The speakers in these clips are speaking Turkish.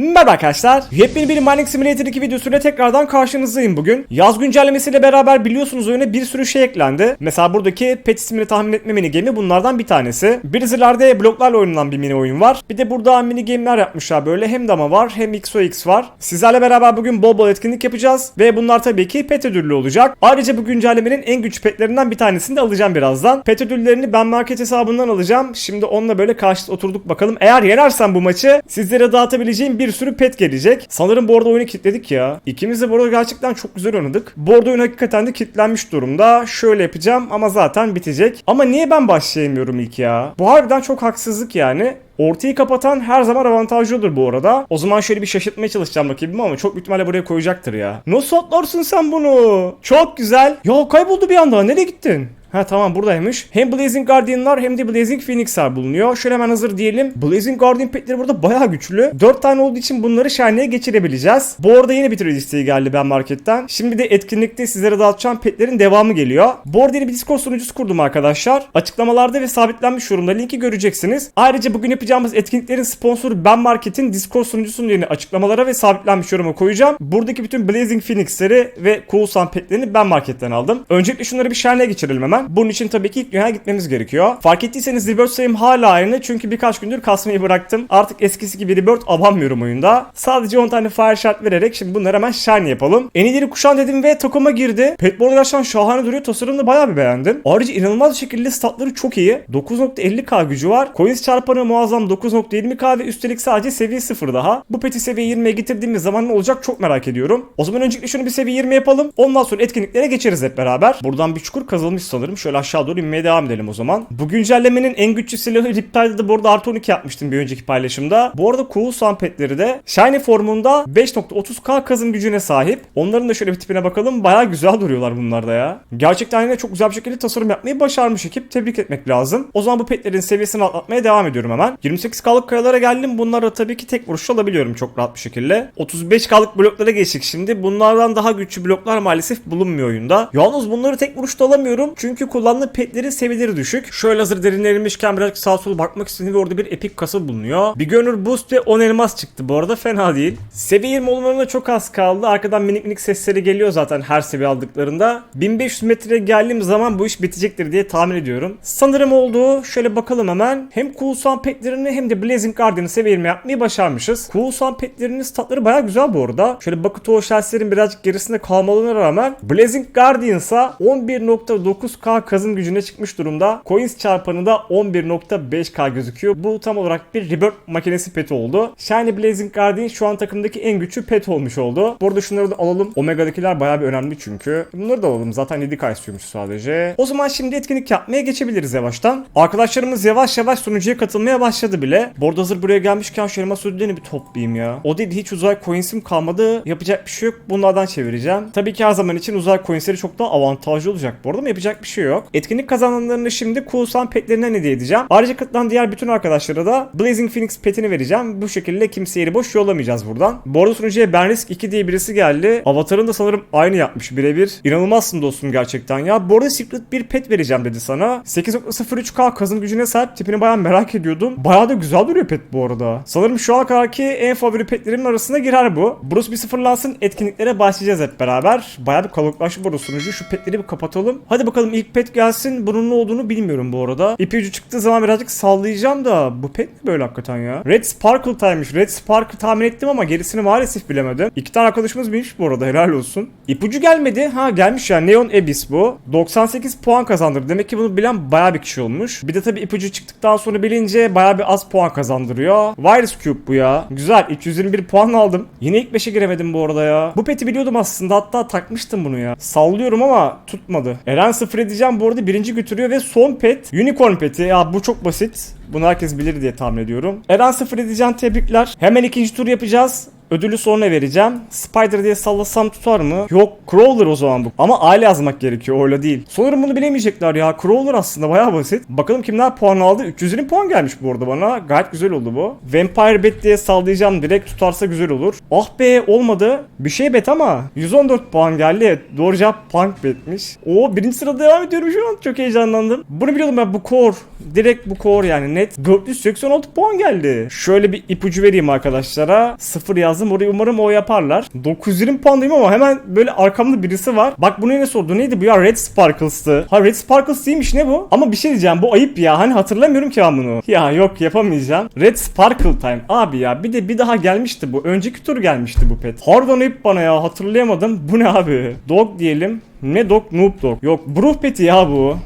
Merhaba arkadaşlar. Yepyeni bir Mining Simulator 2 videosuyla tekrardan karşınızdayım bugün. Yaz güncellemesiyle beraber biliyorsunuz oyuna bir sürü şey eklendi. Mesela buradaki pet ismini tahmin etme mini game'i bunlardan bir tanesi. Blizzard'de bloklarla oynanan bir mini oyun var. Bir de burada mini game'ler yapmışlar böyle. Hem dama var hem XOX var. Sizlerle beraber bugün bol bol etkinlik yapacağız. Ve bunlar tabii ki pet ödüllü olacak. Ayrıca bu güncellemenin en güç petlerinden bir tanesini de alacağım birazdan. Pet ödüllerini ben market hesabından alacağım. Şimdi onunla böyle karşılıklı oturduk bakalım. Eğer yenersem bu maçı sizlere dağıtabileceğim bir sürü pet gelecek. Sanırım bu arada oyunu kilitledik ya. İkimiz de bu arada gerçekten çok güzel oynadık. Bu arada oyun hakikaten de kilitlenmiş durumda. Şöyle yapacağım ama zaten bitecek. Ama niye ben başlayamıyorum ilk ya? Bu harbiden çok haksızlık yani. Ortayı kapatan her zaman avantajlıdır bu arada. O zaman şöyle bir şaşırtmaya çalışacağım rakibimi ama çok büyük ihtimalle buraya koyacaktır ya. Nasıl atlarsın sen bunu? Çok güzel. Ya kayboldu bir anda. Nereye gittin? Ha tamam buradaymış. Hem Blazing Guardian'lar hem de Blazing Phoenix'ler bulunuyor. Şöyle hemen hazır diyelim. Blazing Guardian petleri burada bayağı güçlü. 4 tane olduğu için bunları Shiny'e geçirebileceğiz. Bu arada yine bir tür isteği geldi ben marketten. Şimdi de etkinlikte sizlere dağıtacağım petlerin devamı geliyor. Bu arada yeni bir Discord sunucusu kurdum arkadaşlar. Açıklamalarda ve sabitlenmiş yorumda linki göreceksiniz. Ayrıca bugün yapacağımız etkinliklerin sponsoru Ben Market'in Discord sunucusunun yerini açıklamalara ve sabitlenmiş yoruma koyacağım. Buradaki bütün Blazing Phoenix'leri ve Cool Sun petlerini Ben Market'ten aldım. Öncelikle şunları bir Shiny'e geçirelim hemen. Bunun için tabii ki ilk dünyaya gitmemiz gerekiyor. Fark ettiyseniz rebirth sayım hala aynı çünkü birkaç gündür kasmayı bıraktım. Artık eskisi gibi rebirth abanmıyorum oyunda. Sadece 10 tane fire shot vererek şimdi bunları hemen shine yapalım. En ileri kuşan dedim ve takıma girdi. Pet bu arada gerçekten şahane duruyor. Tasarımını bayağı bir beğendim. Ayrıca inanılmaz bir şekilde statları çok iyi. 9.50k gücü var. Coins çarpanı muazzam 9.20k ve üstelik sadece seviye 0 daha. Bu peti seviye 20'ye getirdiğimiz zaman ne olacak çok merak ediyorum. O zaman öncelikle şunu bir seviye 20 yapalım. Ondan sonra etkinliklere geçeriz hep beraber. Buradan bir çukur kazılmış sanırım. Şöyle aşağı doğru inmeye devam edelim o zaman. Bu güncellemenin en güçlü silahı Riptide'da da bu artı 12 yapmıştım bir önceki paylaşımda. Bu arada Cool Sun petleri de Shiny formunda 5.30k kazım gücüne sahip. Onların da şöyle bir tipine bakalım. Baya güzel duruyorlar bunlar da ya. Gerçekten yine çok güzel bir şekilde tasarım yapmayı başarmış ekip. Tebrik etmek lazım. O zaman bu petlerin seviyesini atlatmaya devam ediyorum hemen. 28k'lık kayalara geldim. Bunları tabii ki tek vuruş alabiliyorum çok rahat bir şekilde. 35k'lık bloklara geçtik şimdi. Bunlardan daha güçlü bloklar maalesef bulunmuyor oyunda. Yalnız bunları tek vuruşta alamıyorum. Çünkü çünkü kullandığın petlerin seviyeleri düşük. Şöyle hazır derinlenmişken birazcık sağ sola bakmak istedim ve orada bir epik kasa bulunuyor. Bir görünür boost ve 10 elmas çıktı bu arada fena değil. Seviye 20 olmalarına çok az kaldı. Arkadan minik minik sesleri geliyor zaten her seviye aldıklarında. 1500 metreye geldiğim zaman bu iş bitecektir diye tahmin ediyorum. Sanırım oldu. Şöyle bakalım hemen. Hem Cool Sun petlerini hem de Blazing Guardian'ı seviye 20 yapmayı başarmışız. Cool Sun petlerinin statları baya güzel bu arada. Şöyle Bakuto Shells'lerin birazcık gerisinde kalmalarına rağmen Blazing Guardians'a 11.9k 10k kazım gücüne çıkmış durumda. Coins çarpanında 11.5k gözüküyor. Bu tam olarak bir rebirth makinesi pet oldu. Shiny Blazing Guardian şu an takımdaki en güçlü pet olmuş oldu. Burada şunları da alalım. Omega'dakiler bayağı bir önemli çünkü. Bunları da alalım. Zaten 7k istiyormuş sadece. O zaman şimdi etkinlik yapmaya geçebiliriz yavaştan. Arkadaşlarımız yavaş yavaş sunucuya katılmaya başladı bile. Bu hazır buraya gelmişken şu elmas ödüllerini bir toplayayım ya. O değil hiç uzay coins'im kalmadı. Yapacak bir şey yok. Bunlardan çevireceğim. Tabii ki her zaman için uzay coins'leri çok daha avantajlı olacak bu arada ama yapacak bir şey yok. Etkinlik kazananlarını şimdi Sun petlerinden hediye edeceğim. Ayrıca katılan diğer bütün arkadaşlara da Blazing Phoenix petini vereceğim. Bu şekilde kimseye yeri boş yollamayacağız buradan. Bu arada sunucuya Benrisk 2 diye birisi geldi. Avatarın da sanırım aynı yapmış birebir. İnanılmazsın dostum gerçekten ya. Bu arada Secret bir pet vereceğim dedi sana. 8.03k kazım gücüne sahip tipini bayağı merak ediyordum. Bayağı da güzel duruyor pet bu arada. Sanırım şu ana kadarki en favori petlerimin arasına girer bu. Bruce bir sıfırlansın etkinliklere başlayacağız hep beraber. Bayağı bir kalabalıklaştı bu arada sunucu. Şu petleri bir kapatalım. Hadi bakalım ilk pet gelsin. Bunun ne olduğunu bilmiyorum bu arada. İpi ucu çıktığı zaman birazcık sallayacağım da bu pet mi böyle hakikaten ya? Red Sparkle Time'mış. Red Sparkle tahmin ettim ama gerisini maalesef bilemedim. İki tane arkadaşımız bilmiş bu arada helal olsun. İpucu gelmedi. Ha gelmiş ya Neon Abyss bu. 98 puan kazandırdı. Demek ki bunu bilen bayağı bir kişi olmuş. Bir de tabii ipucu çıktıktan sonra bilince bayağı bir az puan kazandırıyor. Virus Cube bu ya. Güzel 321 puan aldım. Yine ilk 5'e giremedim bu arada ya. Bu peti biliyordum aslında hatta takmıştım bunu ya. Sallıyorum ama tutmadı. Eren 0 edeceğim bu arada birinci götürüyor ve son pet Unicorn peti. Ya bu çok basit. Bunu herkes bilir diye tahmin ediyorum. Eren 0 edeceğim tebrikler. Hemen ikinci tur yapacağız. Ödülü sonra vereceğim. Spider diye sallasam tutar mı? Yok Crawler o zaman bu. Ama aile yazmak gerekiyor öyle değil. Sanırım bunu bilemeyecekler ya. Crawler aslında bayağı basit. Bakalım kimler puan aldı. 320 puan gelmiş bu arada bana. Gayet güzel oldu bu. Vampire Bet diye sallayacağım direkt tutarsa güzel olur. Ah be olmadı. Bir şey bet ama 114 puan geldi. Doğru cevap Punk betmiş. Oo birinci sırada devam ediyorum şu an. Çok heyecanlandım. Bunu biliyordum ben bu core. Direkt bu core yani net. 486 puan geldi. Şöyle bir ipucu vereyim arkadaşlara. Sıfır yazdım. Orayı umarım o yaparlar. 920 puandayım ama hemen böyle arkamda birisi var. Bak bunu ne sordu? Neydi bu ya? Red Sparkles'tı. Ha Red Sparkles değilmiş ne bu? Ama bir şey diyeceğim. Bu ayıp ya. Hani hatırlamıyorum ki ben bunu. Ya yok yapamayacağım. Red Sparkle Time. Abi ya bir de bir daha gelmişti bu. Önceki tur gelmişti bu pet. Harbiden ayıp bana ya. Hatırlayamadım. Bu ne abi? Dog diyelim. Ne dog? Noob dog. Yok. Bruh peti ya bu.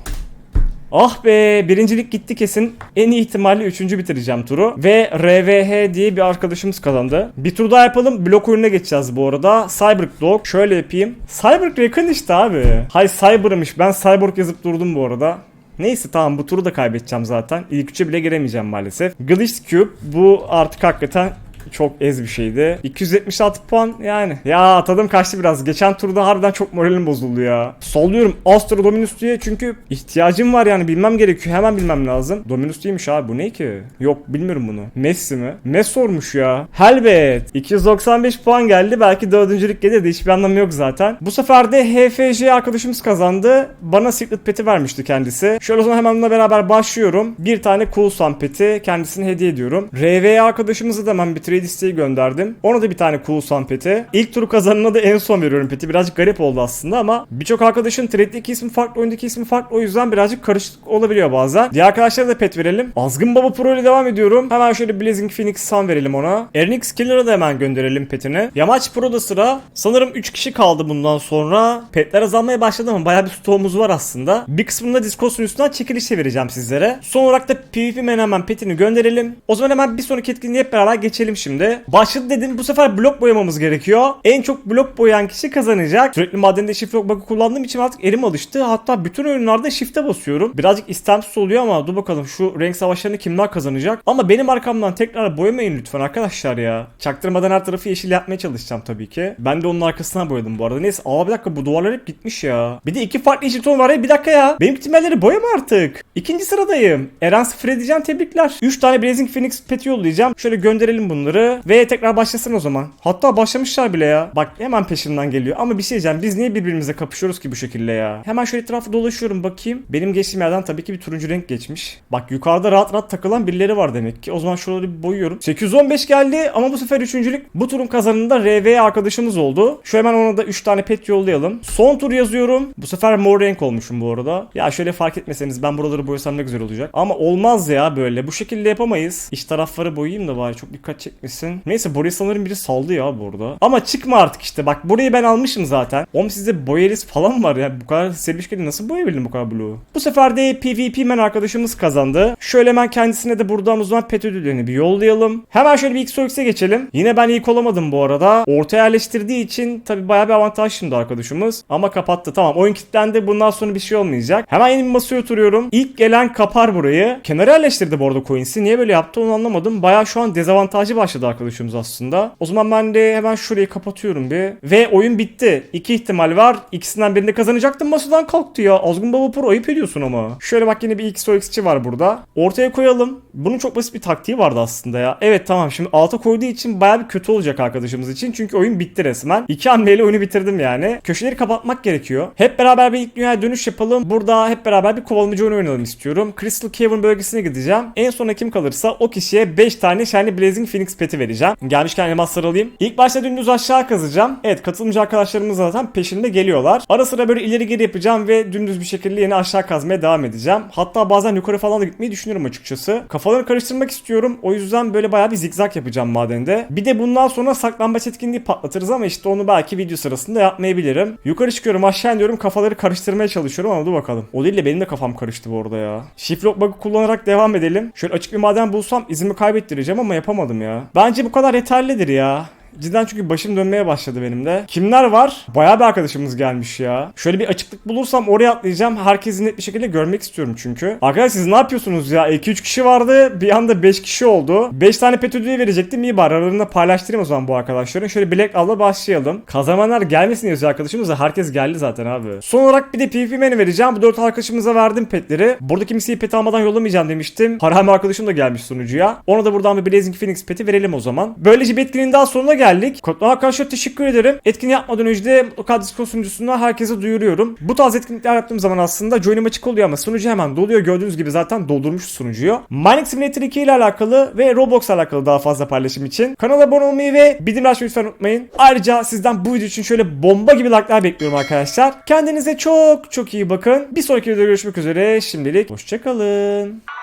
Ah be birincilik gitti kesin. En iyi ihtimalle üçüncü bitireceğim turu. Ve RVH diye bir arkadaşımız kazandı. Bir tur daha yapalım. Blok oyununa geçeceğiz bu arada. Cyborg Dog. Şöyle yapayım. Cyborg Recon işte abi. Hay Cyber'mış. Ben Cyborg yazıp durdum bu arada. Neyse tamam bu turu da kaybedeceğim zaten. İlk üçe bile giremeyeceğim maalesef. Glitch Cube bu artık hakikaten çok ez bir şeydi. 276 puan yani. Ya tadım kaçtı biraz. Geçen turda harbiden çok moralim bozuldu ya. Sallıyorum Astro Dominus diye çünkü ihtiyacım var yani bilmem gerekiyor. Hemen bilmem lazım. Dominus değilmiş abi bu ne ki? Yok bilmiyorum bunu. Messi mi? Ne sormuş ya? Helbet. 295 puan geldi. Belki dördüncülük gelir de hiçbir anlamı yok zaten. Bu sefer de HFJ arkadaşımız kazandı. Bana Secret Pet'i vermişti kendisi. Şöyle o zaman hemen bununla beraber başlıyorum. Bir tane Cool Sun Pet'i kendisine hediye ediyorum. RV arkadaşımıza da hemen bir trade isteği gönderdim. Ona da bir tane Cool Sun. İlk turu kazanına da en son veriyorum Pet'i. Birazcık garip oldu aslında ama birçok arkadaşın trade'deki ismi farklı, oyundaki ismi farklı. O yüzden birazcık karışık olabiliyor bazen. Diğer arkadaşlara da pet verelim. Azgın Baba Pro ile devam ediyorum. Hemen şöyle Blazing Phoenix Sun verelim ona. Ernix Killer'a da hemen gönderelim petini. Yamaç Pro'da sıra. Sanırım 3 kişi kaldı bundan sonra. Petler azalmaya başladı ama bayağı bir stoğumuz var aslında. Bir kısmını da Discord'un üstünden çekilişe vereceğim sizlere. Son olarak da PvP Man hemen petini gönderelim. O zaman hemen bir sonraki etkinliğe hep beraber geçelim şimdi. Başladı dedim bu sefer blok boyamamız gerekiyor. En çok blok boyayan kişi kazanacak. Sürekli madende shift lock kullandığım için artık elim alıştı. Hatta bütün oyunlarda shift'e basıyorum. Birazcık istemsiz oluyor ama dur bakalım şu renk savaşlarını kimler kazanacak. Ama benim arkamdan tekrar boyamayın lütfen arkadaşlar ya. Çaktırmadan her tarafı yeşil yapmaya çalışacağım tabii ki. Ben de onun arkasına boyadım bu arada. Neyse aa bir dakika bu duvarlar hep gitmiş ya. Bir de iki farklı yeşil ton var ya bir dakika ya. Benim timelleri boyama artık. İkinci sıradayım. Eren sıfır edeceğim tebrikler. 3 tane Blazing Phoenix peti yollayacağım. Şöyle gönderelim bunları. Ve tekrar başlasın o zaman. Hatta başlamışlar bile ya. Bak hemen peşimden geliyor. Ama bir şey diyeceğim. Biz niye birbirimize kapışıyoruz ki bu şekilde ya? Hemen şöyle etrafı dolaşıyorum bakayım. Benim geçtiğim yerden tabii ki bir turuncu renk geçmiş. Bak yukarıda rahat rahat takılan birileri var demek ki. O zaman şuraları bir boyuyorum. 815 geldi ama bu sefer üçüncülük. Bu turun kazanında RV arkadaşımız oldu. Şu hemen ona da 3 tane pet yollayalım. Son tur yazıyorum. Bu sefer mor renk olmuşum bu arada. Ya şöyle fark etmeseniz ben buraları boyasam ne güzel olacak. Ama olmaz ya böyle. Bu şekilde yapamayız. İç tarafları boyayayım da bari çok dikkat çekmesin. Neyse burayı sanırım biri saldı ya burada. Ama çıkma artık işte. Bak burayı ben almışım zaten. Oğlum sizde boyarız falan var ya. Bu kadar sevişkeli nasıl boyayabildim bu kadar blue? Bu sefer de PvP man arkadaşımız kazandı. Şöyle hemen kendisine de buradan o zaman pet ödüllerini bir yollayalım. Hemen şöyle bir XOX'e geçelim. Yine ben ilk olamadım bu arada. Ortaya yerleştirdiği için tabi bayağı bir avantaj şimdi arkadaşımız. Ama kapattı. Tamam oyun kilitlendi. Bundan sonra bir şey olmayacak. Hemen yeni bir masaya oturuyorum. İlk gelen kapar burayı. Kenara yerleştirdi bu arada coins'i. Niye böyle yaptı onu anlamadım. Bayağı şu an dezavantajlı başladı arkadaşımız aslında. O zaman ben de hemen şurayı kapatıyorum bir. Ve oyun bitti. İki ihtimal var. İkisinden birini kazanacaktım. Masadan kalktı ya. Azgın Baba Pro ayıp ediyorsun ama. Şöyle bak yine bir XOX'çi var burada. Ortaya koyalım. Bunun çok basit bir taktiği vardı aslında ya. Evet tamam şimdi alta koyduğu için bayağı bir kötü olacak arkadaşımız için. Çünkü oyun bitti resmen. İki hamleyle oyunu bitirdim yani. Köşeleri kapatmak gerekiyor. Hep beraber bir ilk dünyaya dönüş yapalım. Burada hep beraber bir kovalamacı oyunu oynayalım istiyorum. Crystal Cavern bölgesine gideceğim. En sona kim kalırsa o kişiye 5 tane Shiny Blazing Phoenix peti vereceğim. Gelmişken elmasları alayım. İlk başta dümdüz aşağı kazacağım. Evet katılımcı arkadaşlarımız zaten peşinde geliyorlar. Ara sıra böyle ileri geri yapacağım ve dümdüz bir şekilde yine aşağı kazmaya devam edeceğim. Hatta bazen yukarı falan da gitmeyi düşünüyorum açıkçası. Kafaları karıştırmak istiyorum. O yüzden böyle bayağı bir zigzag yapacağım madende. Bir de bundan sonra saklambaç etkinliği patlatırız ama işte onu belki video sırasında yapmayabilirim. Yukarı çıkıyorum aşağı iniyorum kafaları karıştırmaya çalışıyorum ama dur bakalım. O değil de benim de kafam karıştı bu arada ya. Shift lock bug'ı kullanarak devam edelim. Şöyle açık bir maden bulsam izimi kaybettireceğim ama yapamadım ya. Bence bu kadar yeterlidir ya. Cidden çünkü başım dönmeye başladı benim de. Kimler var? Bayağı bir arkadaşımız gelmiş ya. Şöyle bir açıklık bulursam oraya atlayacağım. Herkesi net bir şekilde görmek istiyorum çünkü. Arkadaşlar siz ne yapıyorsunuz ya? 2-3 kişi vardı. Bir anda 5 kişi oldu. 5 tane pet ödülü verecektim. İyi bari aralarında paylaştırayım o zaman bu arkadaşların. Şöyle Black Al'la başlayalım. Kazananlar gelmesin yazıyor arkadaşımız da herkes geldi zaten abi. Son olarak bir de PvP menü vereceğim. Bu 4 arkadaşımıza verdim petleri. Burada kimseyi pet almadan yollamayacağım demiştim. Harami arkadaşım da gelmiş sunucuya. Ona da buradan bir Blazing Phoenix peti verelim o zaman. Böylece bir daha sonuna geldik. Kodlama arkadaşlar teşekkür ederim. Etkinliği yapmadan önce de mutlaka Discord sunucusunda herkese duyuruyorum. Bu tarz etkinlikler yaptığım zaman aslında join'im açık oluyor ama sunucu hemen doluyor. Gördüğünüz gibi zaten doldurmuş sunucuyu. Mining Simulator 2 ile alakalı ve Roblox alakalı daha fazla paylaşım için kanala abone olmayı ve bildirim açmayı lütfen unutmayın. Ayrıca sizden bu video için şöyle bomba gibi like'lar bekliyorum arkadaşlar. Kendinize çok çok iyi bakın. Bir sonraki videoda görüşmek üzere. Şimdilik hoşçakalın.